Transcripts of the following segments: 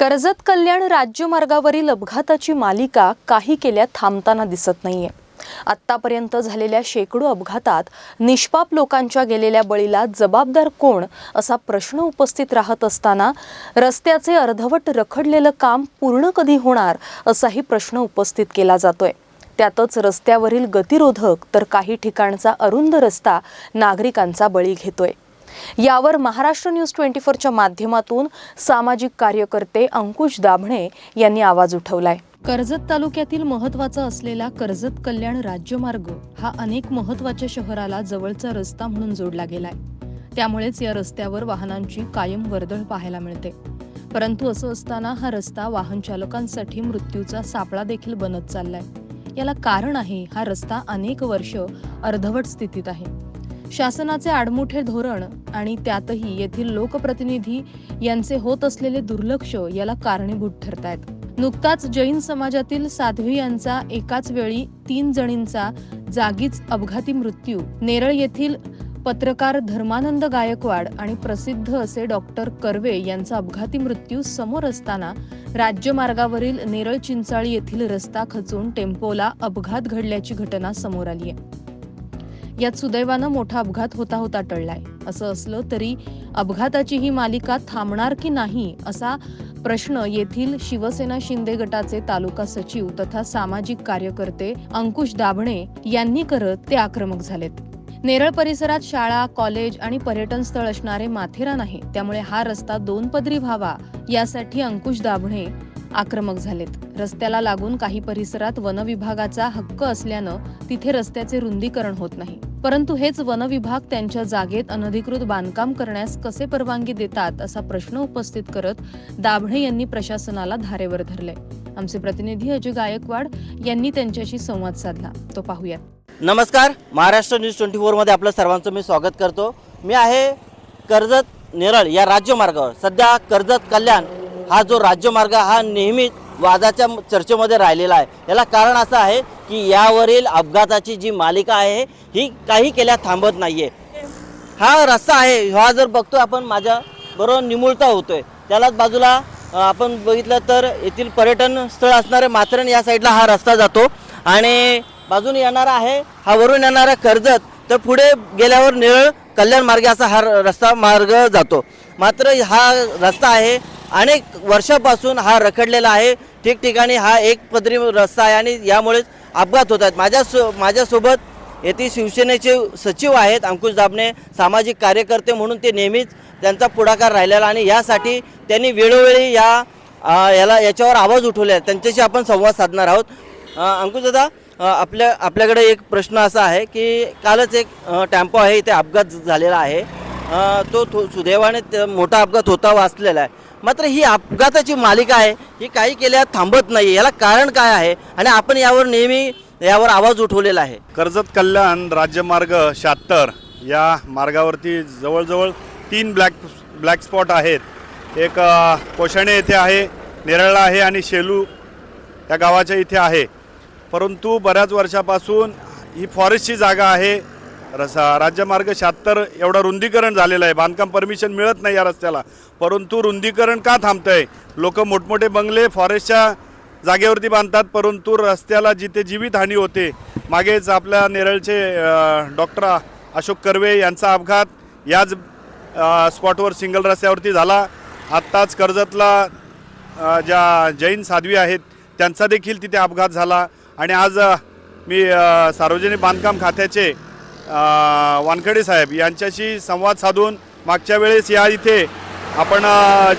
कर्जत कल्याण राज्यमार्गावरील अपघाताची मालिका काही केल्या थांबताना दिसत नाहीये. आत्तापर्यंत झालेल्या शेकडो अपघातात निष्पाप लोकांच्या गेलेल्या बळीला जबाबदार कोण असा प्रश्न उपस्थित राहत असताना रस्त्याचे अर्धवट रखडलेलं काम पूर्ण कधी होणार असाही प्रश्न उपस्थित केला जातोय. त्यातच रस्त्यावरील गतिरोधक तर काही ठिकाणचा अरुंद रस्ता नागरिकांचा बळी घेतोय. यावर महाराष्ट्र न्यूज ट्वेंटी फोरच्या माध्यमातून सामाजिक कार्यकर्ते अंकुश दाभणे यांनी आवाज उठवलाय. कर्जत तालुक्यातील महत्त्वाचा असलेला कर्जत कल्याण राज्यमार्ग हा अनेक महत्त्वाच्या शहराला जवळचा रस्ता म्हणून जोडला गेलाय. त्यामुळेच या रस्त्यावर वाहनांची कायम वर्दळ पाहायला मिळते. परंतु असं असताना हा रस्ता वाहन चालकांसाठी मृत्यूचा सापळा देखील बनत चाललाय. याला कारण आहे हा रस्ता अनेक वर्ष अर्धवट स्थितीत आहे. शासनाचे आडमुठे धोरण आणि त्यातही येथील लोकप्रतिनिधी यांचे होत असलेले दुर्लक्ष याला कारणीभूत ठरतायत. नुकताच जैन समाजातील साध्वी यांचा एकाच वेळी तीन जणींचा जागीच अपघाती मृत्यू. नेरळ येथील पत्रकार धर्मानंद गायकवाड आणि प्रसिद्ध असे डॉक्टर कर्वे यांचा अपघाती मृत्यू समोर असताना राज्यमार्गावरील नेरळ चिंचाळी येथील रस्ता खचून टेम्पोला अपघात घडल्याची घटना समोर आली आहे यात सुदैवानं मोठा अपघात होता होता टळलाय. असं असलं तरी अपघाताची ही मालिका थांबणार की नाही असा प्रश्न येथील शिवसेना शिंदे गटाचे तालुका सचिव तथा सामाजिक कार्यकर्ते अंकुश दाभणे यांनी करत ते आक्रमक झालेत. नेरळ परिसरात शाळा कॉलेज आणि पर्यटन स्थळ असणारे माथेरान आहे. त्यामुळे हा रस्ता दोन पदरी व्हावा यासाठी अंकुश दाभणे आक्रमक झालेत. रस्त्याला लागून काही परिसरात वनविभागाचा हक्क असल्यानं तिथे रस्त्याचे रुंदीकरण होत नाही. परंतु हेच वन विभाग त्यांच्या जागेत अनधिकृत बांधकाम करण्यास कसे परवानगी देतात असा प्रश्न उपस्थित करत दाभणे यांनी प्रशासनाला धारेवर धरले. आमचे प्रतिनिधी अजय गायकवाड यांनी त्यांच्याशी संवाद साधला. तो पाहूयात. नमस्कार. महाराष्ट्र न्यूज ट्वेंटी फोरमध्ये आपलं सर्वांचं मी स्वागत करतो. मी आहे कर्जत नेरळ या राज्यमार्गावर. सध्या कर्जत कल्याण हा जो राज्यमार्ग हा नेहमीच वादाच्या चर्चेमध्ये राहिलेला आहे. याला कारण असं आहे की यावरील अपघाताची जी मालिका आहे ही काही केल्या थांबत नाही आहे हा रस्ता आहे हा जर बघतो आपण माझ्या बरोबर निमुळता होतोय. त्यालाच बाजूला आपण बघितलं तर येथील पर्यटन स्थळ असणारे माथेरान या साईडला हा रस्ता जातो. आणि बाजूने येणारा आहे हा वरून येणारा कर्जत तर पुढे गेल्यावर निळ कल्याण मार्गे असा हा रस्ता मार्ग जातो. मात्र हा रस्ता आहे अनेक वर्षापासून हा रखडलेला आहे. ठिकठिकाणी हा एक पदरी रस्ता आहे आणि यामुळेच अपघात होत आहेत. माझ्या सो माझ्यासोबत येथे शिवसेनेचे सचिव आहेत अंकुश दाबणे सामाजिक कार्यकर्ते म्हणून ते नेहमीच त्यांचा पुढाकार राहिलेला आणि यासाठी त्यांनी वेळोवेळी या याला याच्यावर आवाज उठवले आहेत. त्यांच्याशी आपण संवाद साधणार आहोत. अंकुश दादा आपल्या आपल्याकडे एक प्रश्न असा आहे की कालच एक टॅम्पो टेम्पो आहे इथे अपघात झालेला आहे. तो थो सुदैवाने मोठा अपघात होता वाचलेला आहे. मात्र ही अपघाताची मालिका आहे. ही काही केल्या थांबत नाही याला कारण काय आहे? आणि आपण यावर नेहमी यावर आवाज उठवलेला आहे. कर्जत कल्याण राज्यमार्ग शहात्तर या मार्गावरती जवळजवळ तीन ब्लॅक ब्लॅक स्पॉट आहेत. एक कोशणे येथे आहे नेरळला आहे आणि शेलू या गावाच्या इथे आहे. परंतु बऱ्याच वर्षापासून ही फॉरेस्टची जागा आहे. रसा राज्यमार्ग शहात्तर एवढं रुंदीकरण झालेलं आहे. बांधकाम परमिशन मिळत नाही या रस्त्याला. परंतु रुंदीकरण का थांबतं आहे लोक मोठमोठे बंगले फॉरेस्टच्या जागेवरती बांधतात परंतु रस्त्याला जिथे जीवितहानी होते मागेच आपल्या नेरळचे डॉक्टर अशोक कर्वे यांचा अपघात याच स्पॉटवर सिंगल रस्त्यावरती झाला. आत्ताच कर्जतला ज्या जैन साध्वी आहेत त्यांचा देखील तिथे अपघात झाला. आणि आज मी सार्वजनिक बांधकाम खात्याचे वानखडे साहेब यांच्याशी संवाद साधून मागच्या वेळेस या इथे आपण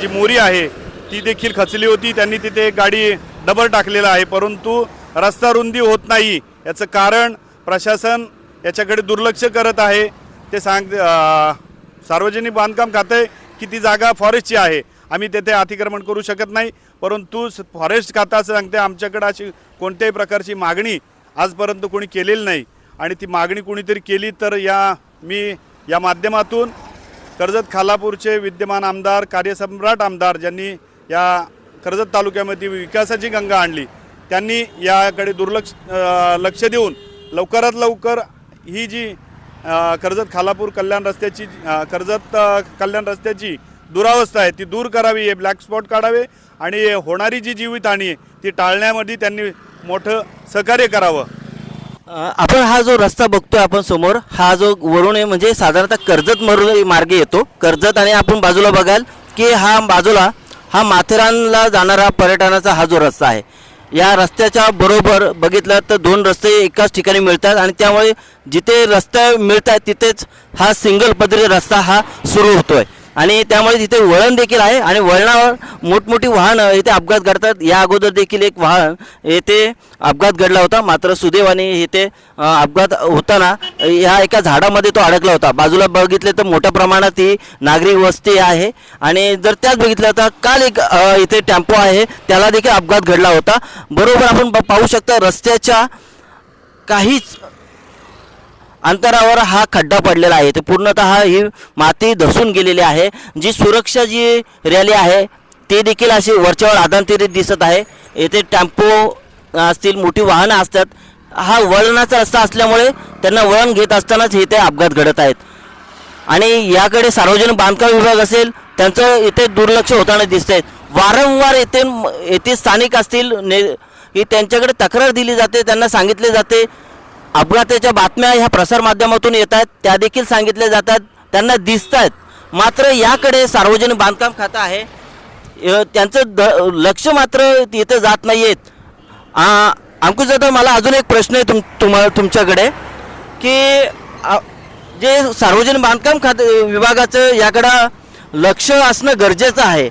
जी मोरी आहे ती देखील खचली होती. त्यांनी तिथे गाडी डबर टाकलेला आहे. परंतु रस्ता रुंदी होत नाही. याचं कारण प्रशासन याच्याकडे दुर्लक्ष करत आहे. ते सांग सार्वजनिक बांधकाम खाते की ती जागा फॉरेस्टची आहे. आम्ही तेथे अतिक्रमण करू शकत नाही. परंतु स- फॉरेस्ट खाता असं सांगते आमच्याकडे अशी कोणत्याही प्रकारची मागणी आजपर्यंत कोणी केलेली नाही. आणि ती मागणी कुणीतरी केली तर या मी या माध्यमातून कर्जत खालापूरचे विद्यमान आमदार कार्यसम्राट आमदार ज्यांनी या कर्जत तालुक्यामध्ये विकासाची गंगा आणली त्यांनी याकडे दुर्लक्ष लक्ष देऊन लवकरात लवकर ही जी कर्जत खालापूर कल्याण रस्त्याची कर्जत कल्याण रस्त्याची दुरावस्था आहे ती दूर करावी हे ब्लॅक स्पॉट काढावे आणि होणारी जी जीवितहानी आहे ती टाळण्यामध्ये त्यांनी मोठं सहकार्य करावं. आपण हा जो रस्ता बघतोय आपण समोर हा जो वरून आहे म्हणजे साधारणतः कर्जत मरून मार्गे येतो. कर्जत आणि आपण बाजूला बघाल की हा बाजूला हा माथेरानला जाणारा पर्यटनाचा हा जो रस्ता आहे. या रस्त्याच्या बरोबर बघितलं तर दोन रस्ते एकाच ठिकाणी मिळतात आणि त्यामुळे जिथे रस्ते मिळत आहेत तिथेच हा सिंगल पदरी रस्ता हा सुरू होतोय. आणि त्यामुळे तिथे वळण देखील आहे. आणि वळणावर मोठमोठी वाहनं इथे अपघात घडतात. या अगोदर देखील एक वाहन येथे अपघात घडला होता. मात्र सुदैवाने इथे अपघात होताना ह्या एका झाडामध्ये तो अडकला होता. बाजूला बघितले तर मोठ्या प्रमाणात ही नागरिक वस्ती आहे. आणि जर त्याच बघितलं तर काल एक इथे टेम्पो आहे. त्याला देखील अपघात घडला होता. बरोबर आपण ब- पाहू शकता रस्त्याच्या काहीच अंतरावर हा खड्डा पडलेला आहे. ते पूर्णतः ही माती धसून गेलेली आहे. जी सुरक्षा जी रॅली आहे ते देखील अशी वरच्यावर आदांतरित दिसत आहे. येथे टेम्पो असतील मोठी वाहनं असतात. हा वळणाचा रस्ता असल्यामुळे त्यांना वळण घेत असतानाच इथे अपघात घडत आहेत. आणि याकडे सार्वजनिक बांधकाम विभाग असेल त्यांचं इथे दुर्लक्ष होताना दिसत आहेत वारंवार येथे येथे स्थानिक असतील ने ही त्यांच्याकडे तक्रार दिली जाते त्यांना सांगितले जाते. अपघाताच्या बातम्या ह्या प्रसारमाध्यमातून येत आहेत. त्या देखील सांगितल्या जातात. त्यांना दिसत आहेत. मात्र याकडे सार्वजनिक बांधकाम खातं आहे. त्यांचं द लक्ष मात्र तिथं जात नाही आहेत अंकुश जाधव मला अजून एक प्रश्न आहे तुम तुम्हाला तुमच्याकडे. की जे सार्वजनिक बांधकाम खात विभागाचं याकडं लक्ष असणं गरजेचं आहे.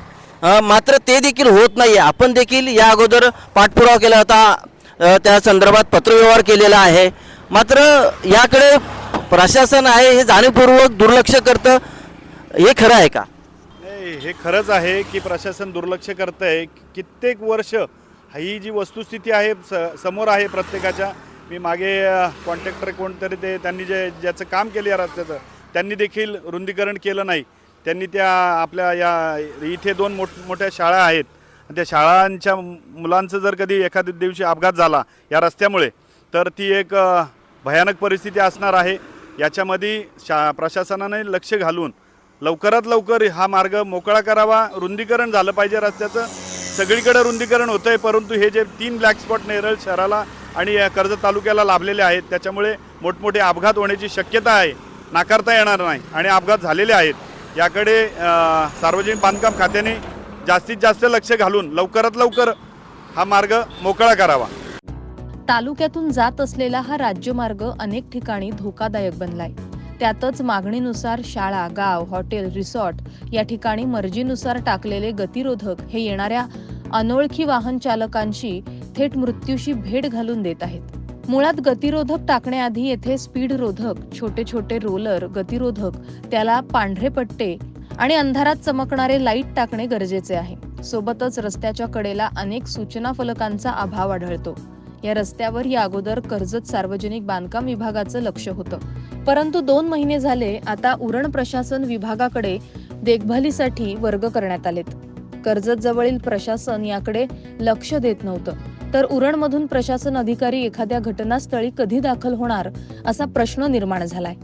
मात्र ते देखील होत नाही आहे आपण देखील या अगोदर पाठपुरावा केला होता. त्या संदर्भात पत्रव्यवहार केलेला आहे. मात्र याकडे प्रशासन आहे हे जाणीवपूर्वक दुर्लक्ष करतं. हे खरं आहे का? नाही हे खरंच आहे की प्रशासन दुर्लक्ष करत आहे कित्येक वर्ष ही जी वस्तुस्थिती आहे स समोर आहे प्रत्येकाच्या. मी मागे कॉन्ट्रॅक्टर कोणतरी ते त्यांनी जे ज्याचं काम केलं या रस्त्याचं त्यांनी देखील रुंदीकरण केलं नाही. त्यांनी त्या आपल्या या इथे दोन मोठ मोठ्या शाळा आहेत. त्या शाळांच्या मुलांचं जर कधी एखाद्या दिवशी अपघात झाला या रस्त्यामुळे तर ती एक भयानक परिस्थिती असणार आहे. याच्यामध्ये शा प्रशासनाने लक्ष घालून लवकरात लवकर हा मार्ग मोकळा करावा. रुंदीकरण झालं पाहिजे रस्त्याचं. सगळीकडे रुंदीकरण होतं आहे परंतु हे जे तीन ब्लॅक स्पॉट नेरळ शहराला आणि कर्जत तालुक्याला लाभलेले आहेत त्याच्यामुळे मोठमोठे अपघात होण्याची शक्यता आहे. नाकारता येणार नाही आणि अपघात झालेले आहेत. याकडे सार्वजनिक बांधकाम खात्याने जास्तीत जास्त लक्ष घालून लवकरात लवकर हा मार्ग मोकळा करावा. तालुक्यातून जात असलेला हा राज्यमार्ग अनेक ठिकाणी धोकादायक बनलाय. त्यातच मागणीनुसार शाळा गाव हॉटेल रिसॉर्ट या ठिकाणी मर्जीनुसार टाकलेले गतिरोधक हे येणाऱ्या अनोळखी वाहन चालकांशी थेट मृत्यूशी भेट घालून देत आहेत. मुळात गतिरोधक टाकण्याआधी येथे स्पीड रोधक छोटे छोटे रोलर गतिरोधक त्याला पांढरे पट्टे आणि अंधारात चमकणारे लाइट टाकणे गरजेचे आहे. सोबतच रस्त्याच्या कडेला अनेक सूचना फलकांचा अभाव आढळतो. या रस्त्यावर या अगोदर कर्जत सार्वजनिक बांधकाम विभागाचं लक्ष होतं. परंतु दोन महिने झाले आता उरण प्रशासन विभागाकडे देखभालीसाठी वर्ग करण्यात आलेत. कर्जत जवळील प्रशासन याकडे लक्ष देत नव्हतं. तर उरणमधून प्रशासन अधिकारी एखाद्या घटनास्थळी कधी दाखल होणार असा प्रश्न निर्माण झालाय.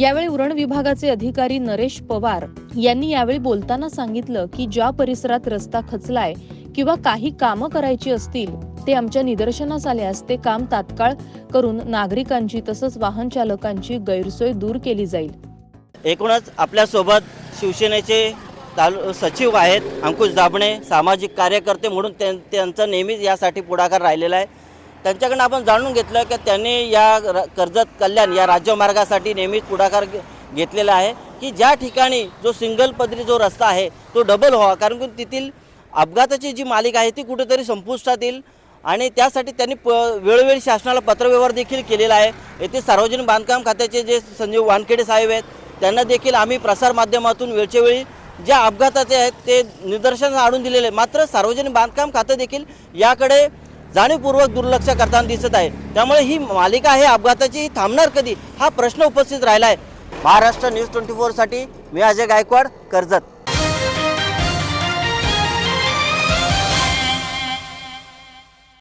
यावेळी उरण विभागाचे अधिकारी नरेश पवार यांनी यावेळी बोलताना सांगितलं की ज्या परिसरात रस्ता खचलाय किंवा काही कामं करायची असतील ते आमच्या निदर्शनास आल्यास ते काम तात्काळ करून नागरिकांची तसंच वाहन चालकांची गैरसोय दूर केली जाईल. एकूणच आपल्यासोबत शिवसेनेचे तालु सचिव आहेत अंकुश दाभणे सामाजिक कार्यकर्ते म्हणून त्यां त्यांचा नेहमीच यासाठी पुढाकार राहिलेला आहे. त्यांच्याकडनं आपण जाणून घेतलं की त्यांनी या र- कर्जत कल्याण या राज्यमार्गासाठी नेहमीच पुढाकार घेतलेला आहे की ज्या ठिकाणी जो सिंगल पदरी जो रस्ता आहे तो डबल व्हावा. कारण की तेथील अपघाताची जी मालिका आहे ती कुठेतरी संपुष्टात येईल. आणि त्यासाठी त्यांनी प वेळोवेळी शासनाला पत्रव्यवहार देखील केलेला आहे. येथे सार्वजनिक बांधकाम खात्याचे जे संजीव वानखेडे साहेब आहेत त्यांना देखील आम्ही प्रसारमाध्यमातून वेळच्या वेळी ज्या अपघाताचे आहेत ते निदर्शन आणून दिलेले आहे. मात्र सार्वजनिक बांधकाम खातं देखील याकडे जाणीवपूर्वक दुर्लक्ष करताना दिसत आहे. त्यामुळे ही मालिका आहे अपघाताची ही थांबणार कधी? हा प्रश्न उपस्थित राहिला आहे महाराष्ट्र न्यूज ट्वेंटी फोरसाठी मी अजय गायकवाड कर्जत.